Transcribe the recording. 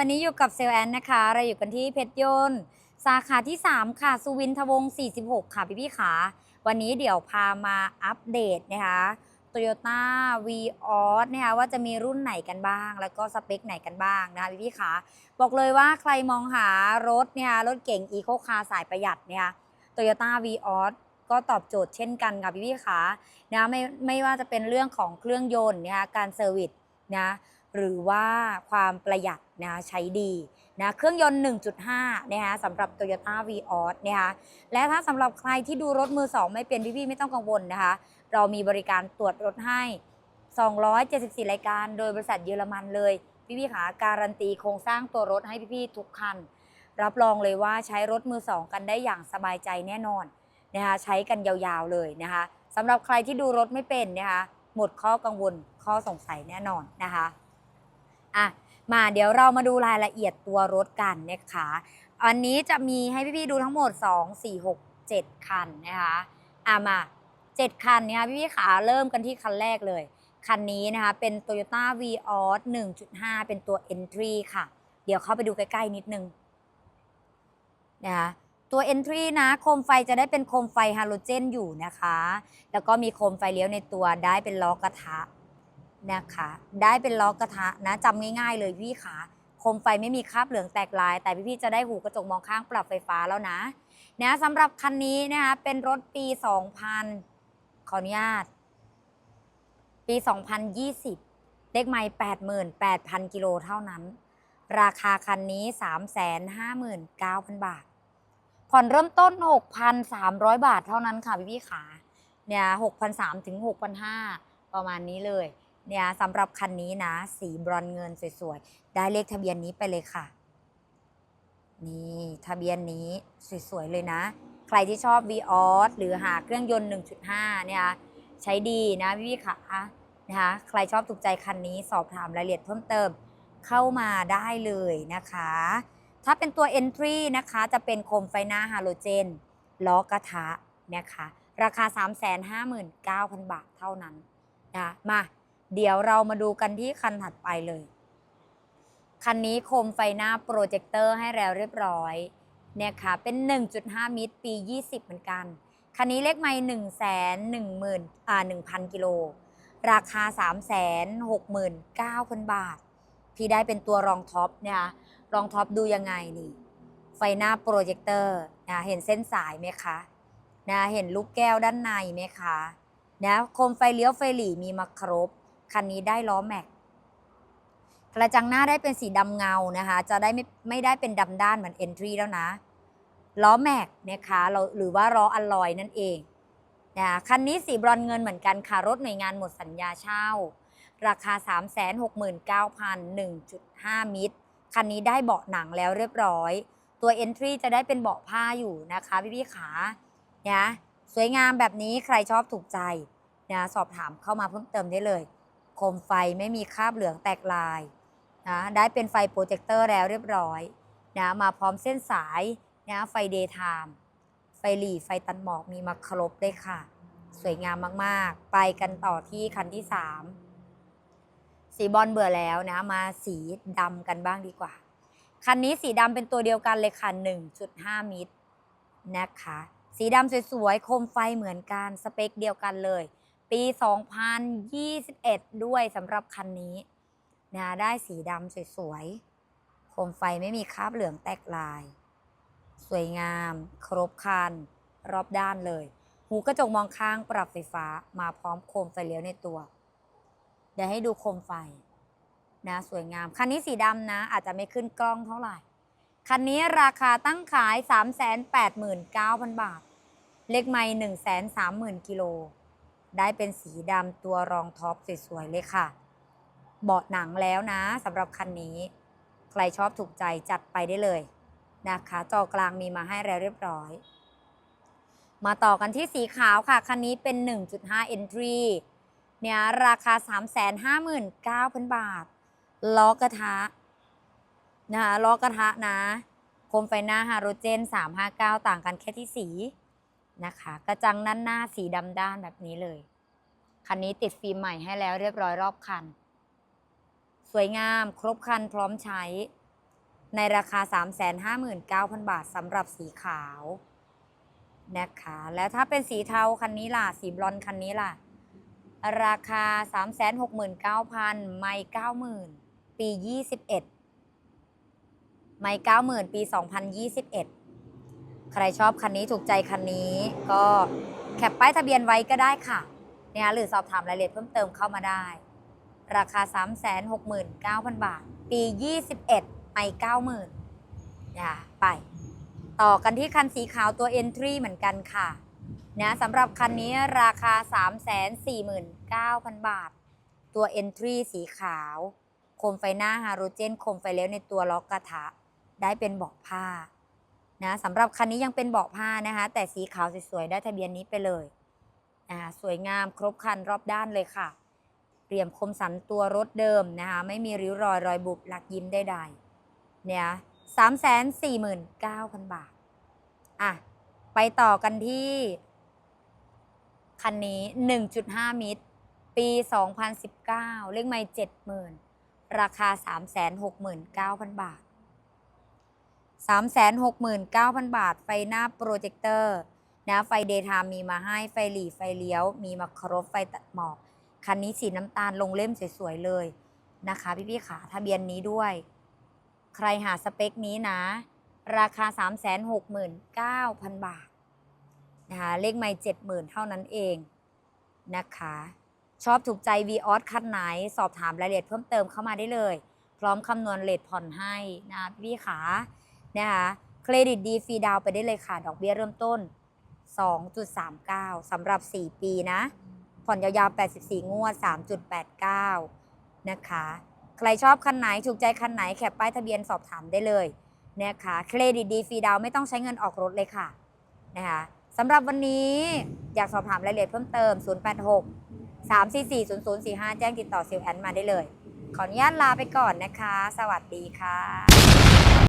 วันนี้อยู่กับเซลแอนนะคะ เราอยู่กันที่เพชรยนต์สาขาที่ 3 ค่ะ สุวินทวงศ์46 ค่ะ พี่พี่ขา วันนี้เดี๋ยวพามาอัปเดตนะคะ Toyota v ีออสนะคะว่าจะมีรุ่นไหนกันบ้าง แล้วก็สเปคไหนกันบ้างนะคะพี่พี่ขา บอกเลยว่าใครมองหารถเนี่ยรถเก่งอีโคคาร์สายประหยัดเนี่ย Toyota v ีออสก็ตอบโจทย์เช่นกันค่ะพี่พี่ขานะไม่ไม่ว่าจะเป็นเรื่องของเครื่องยนต์นะคะการเซอร์วิสนะ หรือว่าความประหยัดนะคะใช้ดีนะเครื่องยนต์ 1.5 นะคะสำหรับ Toyota v ีออสนะคะและถ้าสำหรับใครที่ดูรถมือ 2 ไม่เป็นพี่ๆไม่ต้องกังวลนะคะ เรามีบริการตรวจรถให้ 274 รายการ โดยบริษัทเยอรมันเลย พี่ๆขาการันตีโครงสร้างตัวรถให้พี่ๆทุกคัน รับรองเลยว่าใช้รถมือ 2 กันได้อย่างสบายใจแน่นอนนะคะใช้กันยาวๆเลยนะคะสำหรับใครที่ดูรถไม่เป็นนะคะหมดข้อกังวลข้อสงสัยแน่นอนนะคะ อะมาเดี๋ยวเรามาดูรายละเอียดตัวรถกันนะคะอันนี้จะมีให้พี่ๆดูทั้งหมด 2 4 6 7 คันนะคะอะมา 7 คันเนี่ยพี่ๆขาเริ่มกันที่คันแรกเลย คันนี้นะคะเป็น Toyota v ีออส1.5 เป็นตัว Entry ค่ะ เดี๋ยวเข้าไปดูใกล้ๆนิดนึงนะคะตัว Entry นะโคมไฟจะได้เป็นโคมไฟฮาโลเจนอยู่นะคะ แล้วก็มีโคมไฟเลี้ยวในตัวได้เป็นล้อกระทะ นะคะ ได้เป็นล้อกระทะนะจำง่าย ๆ เลยพี่ขาโคมไฟไม่มีคราบเหลืองแตกลาย แต่พี่ๆจะได้หูกระจกมองข้างปรับไฟฟ้าแล้วนะนะสำหรับคันนี้นะคะเป็นรถปี 2000 ขออนุญาต ปี 2020 เลขไม่88,000 กิโลเท่านั้น ราคาคันนี้ 359,000 บาท ผ่อนเริ่มต้น 6,300 บาทเท่านั้นค่ะพี่ๆขาเนี่ย6,300ถึง6,500 ประมาณนี้เลย เนี่ยสำหรับคันนี้นะ สีบรอนเงินสวยๆ ได้เลขทะเบียนนี้ไปเลยค่ะ นี่ทะเบียนนี้สวยๆ เลยนะ ใครที่ชอบ v ีออสหรือหาเครื่องยนต์ 1.5 เนี่ยใช้ดีนะพี่ๆค่ะนะคะใครชอบถูกใจคันนี้สอบถามรายละเอียดเพิ่มเติมเข้ามาได้เลยนะคะ ถ้าเป็นตัว Entry นะคะจะเป็นโคมไฟหน้าฮาโลเจนล้อกระทะนะคะ ราคา 359,000 บาทเท่านั้นนะมา เดี๋ยวเรามาดูกันที่คันถัดไปเลย คันนี้โคมไฟหน้าโปรเจคเตอร์ให้แล้วเรียบร้อยเนี่ยค่ะเป็น 1.5 มิตรปี 20 เหมือนกัน คันนี้เลขไม่1 1 0 0 0 0อ่า1,000 กิโล ราคา 369,000 บาท พี่ได้เป็นตัวรองท็อปเนี่ยรองท็อปดูยังไงนี่ ไฟหน้าโปรเจคเตอร์นะเห็นเส้นสายไหมคะนะเห็นลูกแก้วด้านในไหมคะนะโคมไฟเลี้ยวไฟหลีมีมาครบ คันนี้ได้ล้อแม็ก กระจังหน้าได้เป็นสีดำเงานะคะ จะได้ไม่ไม่ได้เป็นดำด้านเหมือน Entry แล้วนะ ล้อแม็กนะคะเราหรือว่าล้ออลลอยนั่นเองนะคันนี้สีบรอนเงินเหมือนกันค่ะ รถหน่วยงานหมดสัญญาเช่า ราคา 369,001.5 มิตร คันนี้ได้เบาะหนังแล้วเรียบร้อย ตัว Entry จะได้เป็นเบาะผ้าอยู่นะคะพี่ๆขานะสวยงามแบบนี้ใครชอบถูกใจนะสอบถามเข้ามาเพิ่มเติมได้เลย คมไฟไม่มีคราบเหลืองแตกลายนะได้เป็นไฟโปรเจคเตอร์แล้วเรียบร้อยนะมาพร้อมเส้นสายนะไฟเดย์ไทม์ไฟหลีไฟตันหมอกมีมาครบเลยค่ะ สวยงามมากๆ ไปกันต่อที่คันที่ 3 สีบอลเบื่อแล้วนะมาสีดำกันบ้างดีกว่า คันนี้สีดำเป็นตัวเดียวกันเลยค่ะ 1.5 มิตรนะคะ สีดำสวยๆ โคมไฟเหมือนกัน สเปคเดียวกันเลย ปี 2021 ด้วยสำหรับคันนี้นะได้สีดำสวยๆ โคมไฟไม่มีคราบเหลืองแตกลาย สวยงาม ครบคัน รอบด้านเลย หูกระจกมองข้างปรับไฟฟ้ามาพร้อมโคมไฟเลี้ยวในตัว เดี๋ยวให้ดูโคมไฟ นะ สวยงาม คันนี้สีดำนะ อาจจะไม่ขึ้นกล้องเท่าไหร่ คันนี้ราคาตั้งขาย 389,000 บาท เลขไม่130,000กิโล ได้เป็นสีดำตัวรองท็อปสวยๆเลยค่ะ เบาะหนังแล้วนะสำหรับคันนี้ ใครชอบถูกใจจัดไปได้เลยนะคะ จอกลางมีมาให้แล้วเรียบร้อย มาต่อกันที่สีขาวค่ะ คันนี้เป็น 1.5 entry เนี่ยราคา 359,000 บาท ล้อกระทะนะคะล้อกระทะนะโคมไฟหน้าฮาโรเจน 359 ต่างกันแค่ที่สี นะคะ กระจังด้านหน้าสีดำด้านแบบนี้เลย คันนี้ติดฟิล์มใหม่ให้แล้วเรียบร้อยรอบคัน สวยงามครบคันพร้อมใช้ ในราคา 359,000 บาทสำหรับสีขาวนะคะ แล้วถ้าเป็นสีเทาคันนี้ล่ะ สีบลอนคันนี้ล่ะ ราคา 369,000 ไม่90,000 ปี 21 ไม่90,000 ปี 2021 ใครชอบคันนี้ถูกใจคันนี้ ก็แคปป้ายทะเบียนไว้ก็ได้ค่ะนะคะหรือสอบถามรายละเอียดเพิ่มเติมเข้ามาได้ ราคา 369,000 บาท ปี 21ไม่90,000นะคะไป ต่อกันที่คันสีขาวตัว Entry เหมือนกันค่ะนะสำหรับคันนี้ราคา 349,000 บาท ตัว Entry สีขาว โคมไฟหน้าฮาโลเจน โคมไฟเลี้ยวในตัวล็อกกระทะ ได้เป็นเบาะผ้า นะสำหรับคันนี้ยังเป็นเบาะผ้านะคะ แต่สีขาวสวยๆได้ทะเบียนนี้ไปเลยอ่าสวยงามครบคันรอบด้านเลยค่ะเรียมคมสันตัวรถเดิมนะคะไม่มีริ้วรอยรอยบุบหลักยิ้มใดๆเนี่ยสามแสนสี่หมื่นเก้าพันบาทอะไปต่อกันที่ คันนี้ 1.5 มิตร ปี 2019 เลขไม่70,000 ราคา 369,000 บาท 369,000 บาท ไฟหน้าโปรเจคเตอร์นะไฟเดย์ไทม์มีมาให้ไฟหลีไฟเลี้ยว มีมาครบไฟตัดหมอก คันนี้สีน้ำตาลลงเล่มสวยๆเลยนะคะ พี่ๆขาทะเบียนนี้ด้วย ใครหาสเปคนี้นะ ราคา 369,000 บาทนะคะเลขไม่70,000 เท่านั้นเองนะคะ ชอบถูกใจ v ีออสคันไหน สอบถามรายละเอียดเพิ่มเติมเข้ามาได้เลย พร้อมคำนวณเลทผ่อนให้นะพี่ขา นะคะเครดิตดีฟรีดาวไปได้เลยค่ะ ดอกเบี้ยเริ่มต้น 2.39สำหรับ 4 ปีนะ ผ่อนยาวๆ 84 งวด 3.89 นะคะ ใครชอบคันไหน ถูกใจคันไหน แคปป้ายทะเบียนสอบถามได้เลยนะคะเครดิตดีฟรีดาวไม่ต้องใช้เงินออกรถเลยค่ะนะคะสำหรับวันนี้อยากสอบถามรายละเอียดเพิ่มเติม 086 344 0045 แจ้งติดต่อเซลแอนมาได้เลย ขออนุญาตลาไปก่อนนะคะ สวัสดีค่ะ